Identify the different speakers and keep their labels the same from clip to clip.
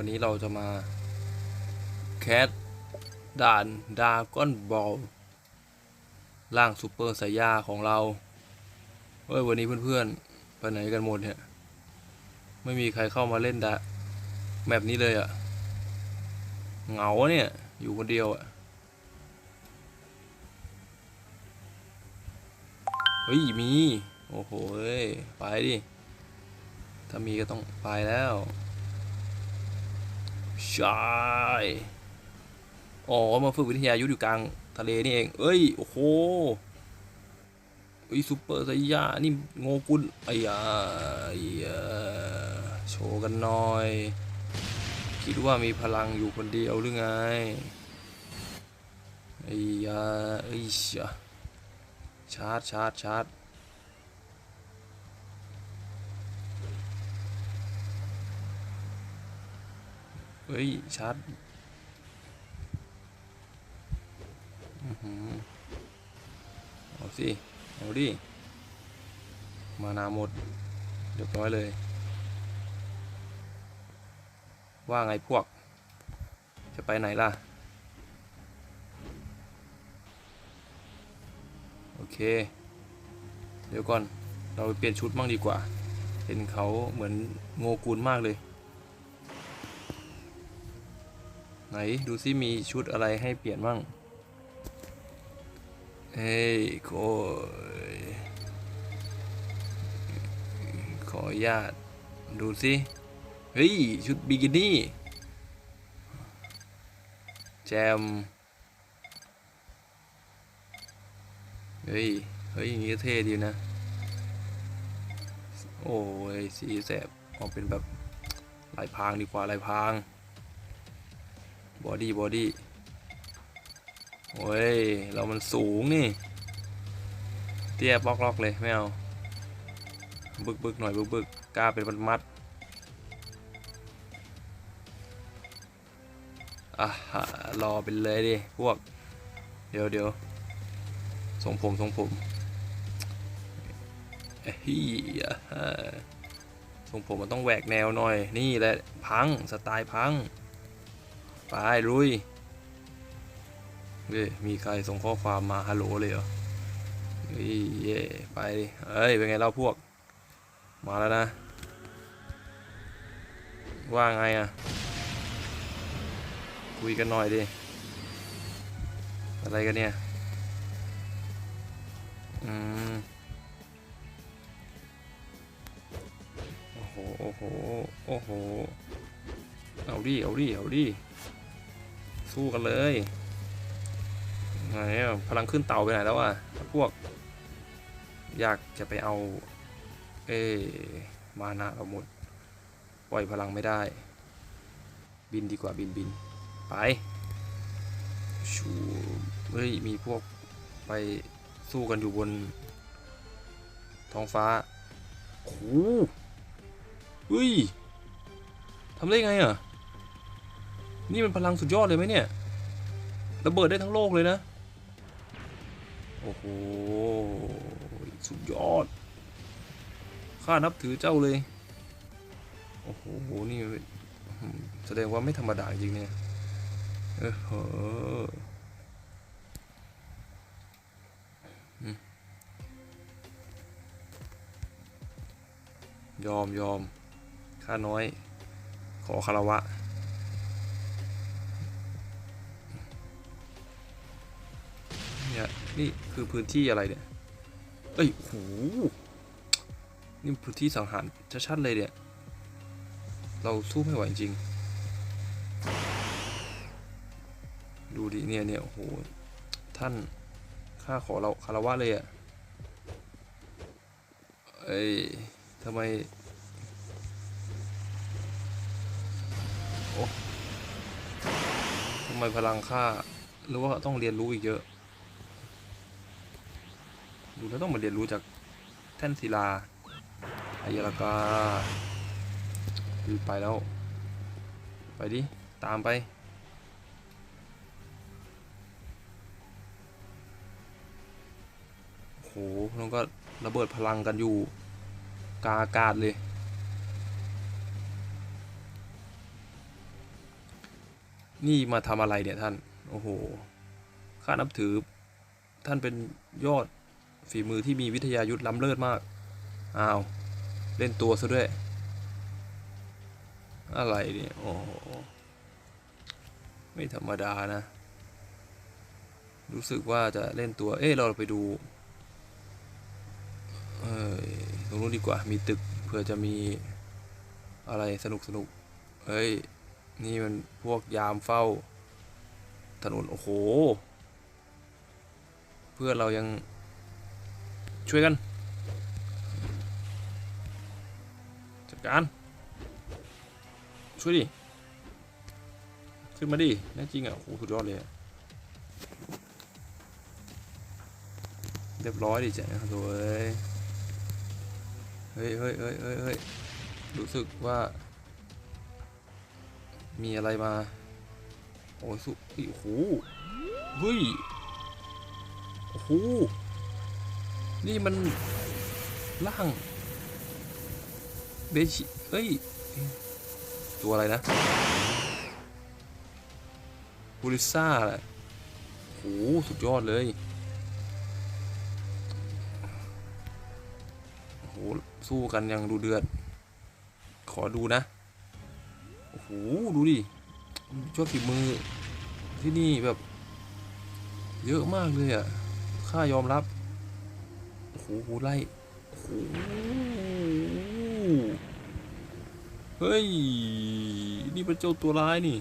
Speaker 1: วันนี้เราจะมา แคสด่านดาก้อนบอลร่างซูเปอร์ไซย่าของเรา เฮ้ย วันนี้เพื่อนๆ ไปไหนกันหมดเนี่ย ไม่มีใครเข้ามาเล่นดาแมปนี้เลยอะเหงาเนี่ย อยู่คนเดียวอะเฮ้ย มี โอ้โหไปดิ ถ้ามีก็ต้องไปแล้ว ใช่อ๋อ มาฝึกวิทยายุทธอยู่กลางทะเลนี่เอง เอ้ย โอ้โหอ้ยซูเปอร์ไซยานี่โงกุลไอ้ยาไอ้ยาโชว์กันหน่อย คิดว่ามีพลังอยู่คนเดียวหรือไง ไอ้ยาเอ้ยเชี่ยชาร์จชาร์จชาร์จ เฮ้ยชาร์จเอาสิ เอาดิ มานาหมดเรียบร้อยเลย ว่าไงพวก จะไปไหนล่ะ โอเค เดี๋ยวก่อน เราไปเปลี่ยนชุดมั่งดีกว่า เห็นเขาเหมือนโงกุลมากเลย ไหนดูซิมีชุดอะไรให้เปลี่ยนบ้างเฮ้ยโคยขออนุญาตดูซิเฮ้ย ชุดบิกินี่ แจม เฮ้ย เฮ้ย อย่างงี้เท่ดีนะ โอ้ย สีแสบออกเป็นแบบลายพรางดีกว่าลายพราง บอดี้บอดี้โอ้ย เรามันสูงนี่ เตี้ยบล็อกล็อกเลย ไม่เอา บึกบึกหน่อยบึกบึกกล้าเป็นมัดมัดอะฮะรอเป็นเลยดิ พวก เดี๋ยวเดี๋ยวทรงผมทรงผมเฮ้ยอะฮะทรงผมมันต้องแหวกแนวหน่อย นี่แหละ พัง สไตล์พัง ไปลุยเว้ยมีใครส่งข้อความมาฮัลโหลเลยเหรอเฮ้ยเย่ไปเอ้ย เป็นไงเล่าพวก มาแล้วนะ ว่าไงอะ คุยกันหน่อยดิ อะไรกันเนี่ย อืม โอ้โห โอ้โห โอ้โห เอาดิ เอาดิ เอาดิ สู้กันเลยไงอะพลังขึ้นเต่าไปไหนแล้วอะพวก อยากจะไปเอา เอมานะเราหมด ปล่อยพลังไม่ได้ บินดีกว่าบินบิน ไป ชูเฮ้ย มีพวกไปสู้กันอยู่บน ท้องฟ้าโอ้โหเฮ้ยทำได้ไงอะ นี่มันพลังสุดยอดเลยไหมเนี่ย ระเบิดได้ทั้งโลกเลยนะ โอ้โห สุดยอด ข้านับถือเจ้าเลย โอ้โห นี่แสดงว่าไม่ธรรมดาจริงเนี่ย เออเหอะอืมยอมยอมข้าน้อย ขอคารวะ นี่คือพื้นที่อะไรเนี่ย เอ้ยโหนี่พื้นที่สังหารชัดๆเลยเนี่ย เราสู้ไม่ไหวจริง ดูดิเนี่ยเนี่ยโอ้โห ท่านข้าขอเราคารวะเลยอะ่ะ เอ้ยทำไม โอ้ทำไมพลังข้าหรือว่าต้องเรียนรู้อีกเยอะ ดูแล้วต้องมาเรียนรู้จากแท่นศิลาอายรากาคือไปแล้ว ไปดิ ตามไปโอ้โหน้องก็ระเบิดพลังกันอยู่ กาอากาศเลยนี่มาทำอะไรเนี่ยท่าน โอ้โห ข้านับถือท่านเป็นยอด ฝีมือที่มีวิทยายุทธล้ำเลิศมาก อ้าว เล่นตัวซะด้วย อะไรเนี่ย โอ้โห ไม่ธรรมดานะ รู้สึกว่าจะเล่นตัว เอ้เราไปดู เออตรงนู้นดีกว่า มีตึก เผื่อจะมีอะไรสนุกสนุกเฮ้ย นี่มันพวกยามเฝ้า ถนน โอ้โห เพื่อนเรายัง ช่วยกัน จัดการ ช่วยดิ ขึ้นมาดิแน่จริงอะโอ้โหสุดยอดเลยเรียบร้อยดิเจ๊โถ่เอ้ยเฮ้ยเฮ้ยเฮ้ยเฮ้ยเฮ้ยรู้สึกว่า มีอะไรมา โอ้สุโอ้โหเฮ้ยโอ้โห นี่มันร่างเบชิเฮ้ย ตัวอะไรนะบูริซ่าแหละโอ้โหสุดยอดเลยโอ้โหสู้กันยังดูเดือด ขอดูนะ โอ้โห ดูดิชอบฝีมือที่นี่แบบ เยอะมากเลยอะ ข้ายอมรับ โอ้โหโหไล่โอ้โหเฮ้ย นี่เป็นเจ้าตัวร้ายนี่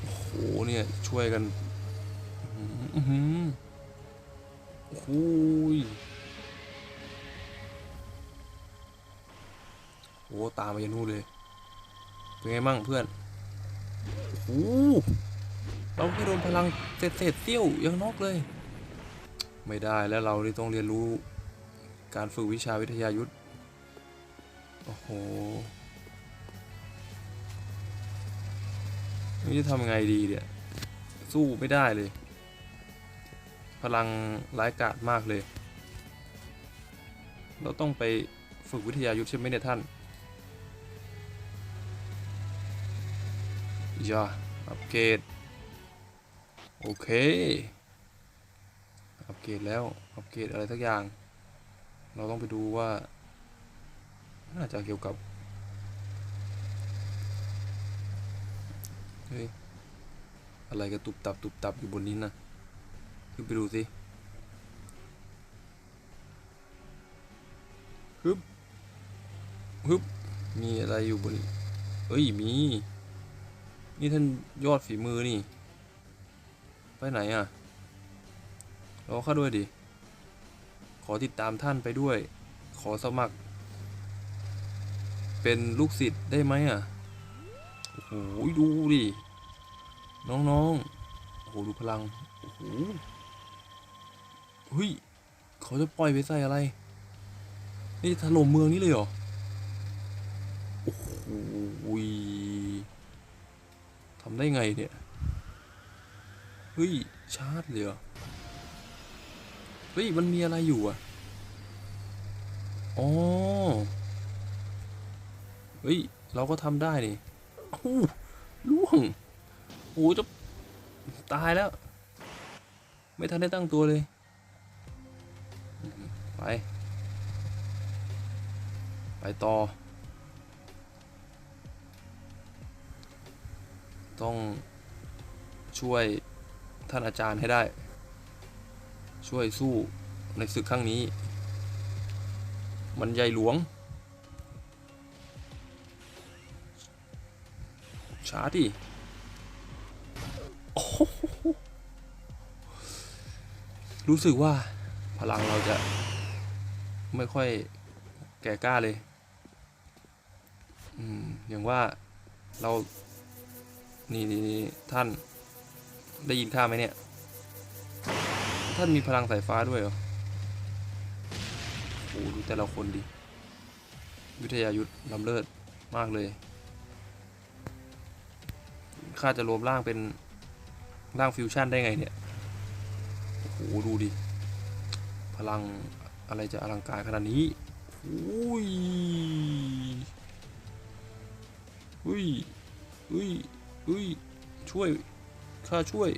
Speaker 1: โอ้โห เนี่ย ช่วยกันอื้อหือโอ้โหยโอ้ตามมายันนู่นเลย เป็นไงมั่งเพื่อน โอ้โหเราแค่โดนพลังเศษเศษเสี้ยวยังนอกเลย ไม่ได้แล้วเรานี่ต้องเรียนรู้การฝึกวิชาวิทยายุทธโอ้โหนี่จะทำไงดีเนี่ยสู้ไม่ได้เลย พลังร้ายกาจมากเลย เราต้องไปฝึกวิทยายุทธใช่ไหมเนี่ยท่านย่าอัปเกรดโอเค อัปเกรดแล้ว อัปเกรดอะไรสักอย่าง เราต้องไปดูว่า น่าจะเกี่ยวกับ เฮ้ย อะไรกระตุบตับตุบตับอยู่บนนี้นะขึ้นไปดูสิฮึบฮึบมีอะไรอยู่บนเอ้ย มี นี่ท่านยอดฝีมือนี่ ไปไหนอะ รอข้าด้วยดิ ขอติดตามท่านไปด้วย ขอสมัคร เป็นลูกศิษย์ได้ไหมอะ โอ้โห ดูดิ น้องๆ โอ้โห ดูพลัง โอ้โหเฮ้ย เขาจะปล่อยไปใส่อะไร นี่ถล่มเมืองนี้เลยเหรอ โอ้โหทำได้ไงเนี่ย เฮ้ย ชาร์จเลยเหรอ เฮ้ย มันมีอะไรอยู่อะอ๋อเฮ้ย เราก็ทำได้นี่โอ้ล่วงโอ้จะตายแล้ว ไม่ทันได้ตั้งตัวเลย ไป ไปต่อ ต้องช่วยท่านอาจารย์ให้ได้ ช่วยสู้ในศึกครั้งนี้ มันใหญ่หลวง ช้าดิโอ้โหรู้สึกว่าพลังเราจะไม่ค่อยแก่กล้าเลย อืม อย่างว่าเรา นี่นี่ท่านได้ยินข้าไหมเนี่ย ท่านมีพลังสายฟ้าด้วยเหรอ โอ้โหดูแต่ละคนดิ วิทยายุทธลำเลิศมากเลย ข้าจะรวมร่างเป็นร่างฟิวชั่นได้ไงเนี่ย โอ้โหดูดิ พลังอะไรจะอลังการขนาดนี้อุ้ยอุ้ยอุ้ยอุ้ยช่วย ข้าช่วย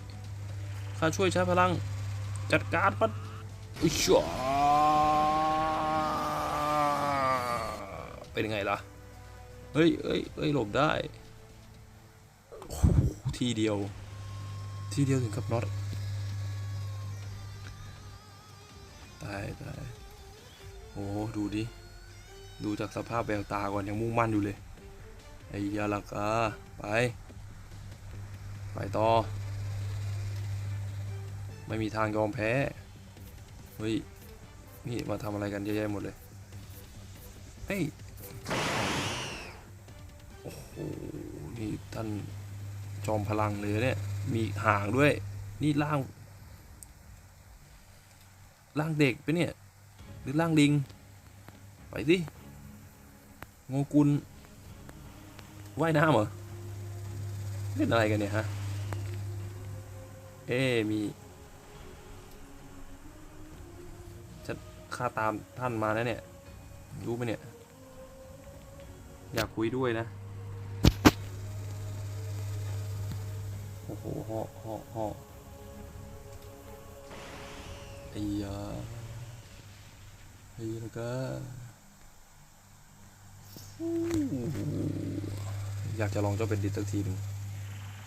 Speaker 1: ข้าช่วยใช้พลัง จัดการมันอุ้ยชัวเป็นยังไงล่ะ เฮ้ยเฮ้ยเฮ้ยหลบได้ทีเดียว ทีเดียวถึงกับน็อตตายตายโอ้ ดูดิ ดูจากสภาพแววตาก่อน ยังมุ่งมั่นอยู่เลย ไอ้ยาลักอาไป ไปต่อ ไม่มีทางยอมแพ้ เฮ้ย นี่มาทำอะไรกันเยอะแยะหมดเลย เฮ้ย โอ้โห นี่ท่านจอมพลังเลยเนี่ย มีหางด้วย นี่ร่าง ร่างเด็กไปเนี่ย หรือร่างลิง ไปสิงกุลว่ายน้ำเหรอเล่นอะไรกันเนี่ยฮะ เอ๊มีจะ ข้าตามท่านมานะเนี่ย รู้ไหมเนี่ย อยากคุยด้วยนะ โอ้โหเหาะเหาะเหาะไอ้ยาไอ้แล้วก็อยากจะลองเจ้าเป็นดิสสักทีหนึ่ง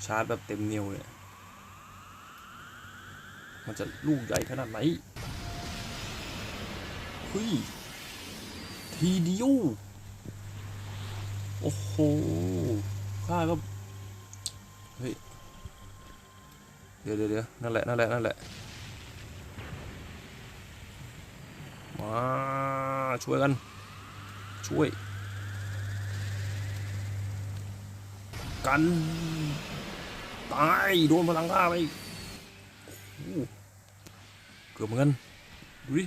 Speaker 1: ชาร์จแบบเต็มเนิ้วเลย มันจะลูกใหญ่ขนาดไหน เฮ้ย ทีเดียว โอ้โห ข้าก็ เฮ้ยเดี๋ยวเดี๋ยวเดี๋ยวนั่นแหละ นั่นแหละ นั่นแหละ มา ช่วยกัน ช่วย กัน ตาย โดนพลังข้าไป เกือบเหมือนกันดูดิ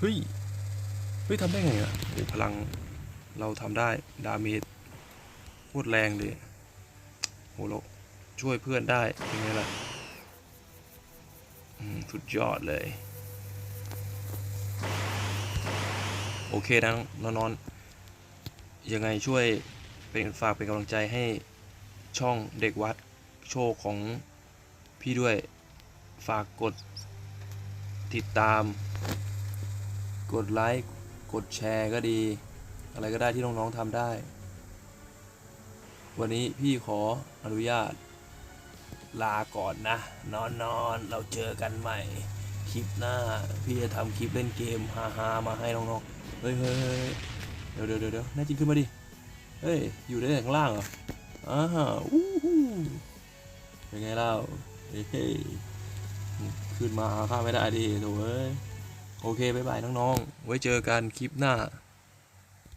Speaker 1: เฮ้ย เฮ้ยทำได้ไงอะโอ้พลังเราทำได้ ดาเมจโคตรแรงเลยโหเราช่วยเพื่อนได้เป็นไงล่ะสุดยอดเลย โอเคนะนอนนอน ยังไงช่วยเป็นฝากเป็นกำลังใจให้ช่องเด็กวัดโชคของพี่ด้วย ฝากกดติดตาม กดไลค์ กดแชร์ก็ดี อะไรก็ได้ที่น้องๆทำได้ วันนี้พี่ขออนุญาต ลาก่อนนะ นอนนอนเราเจอกันใหม่ คลิปหน้า พี่จะทำคลิปเล่นเกมฮาๆมาให้น้องๆ เฮ้ยเฮ้ยเดี๋ยวเดี๋ยวเดี๋ยวแน่จริงขึ้นมาดิ เฮ้ย อยู่ได้ข้างล่างเหรออ้าวอู้หูเป็นไงเล่าเฮ้ยขึ้นมาหาข้าไม่ได้ดิโถ่เอ้ย โอเค บ๊ายบายน้องๆ ไว้เจอกันคลิปหน้า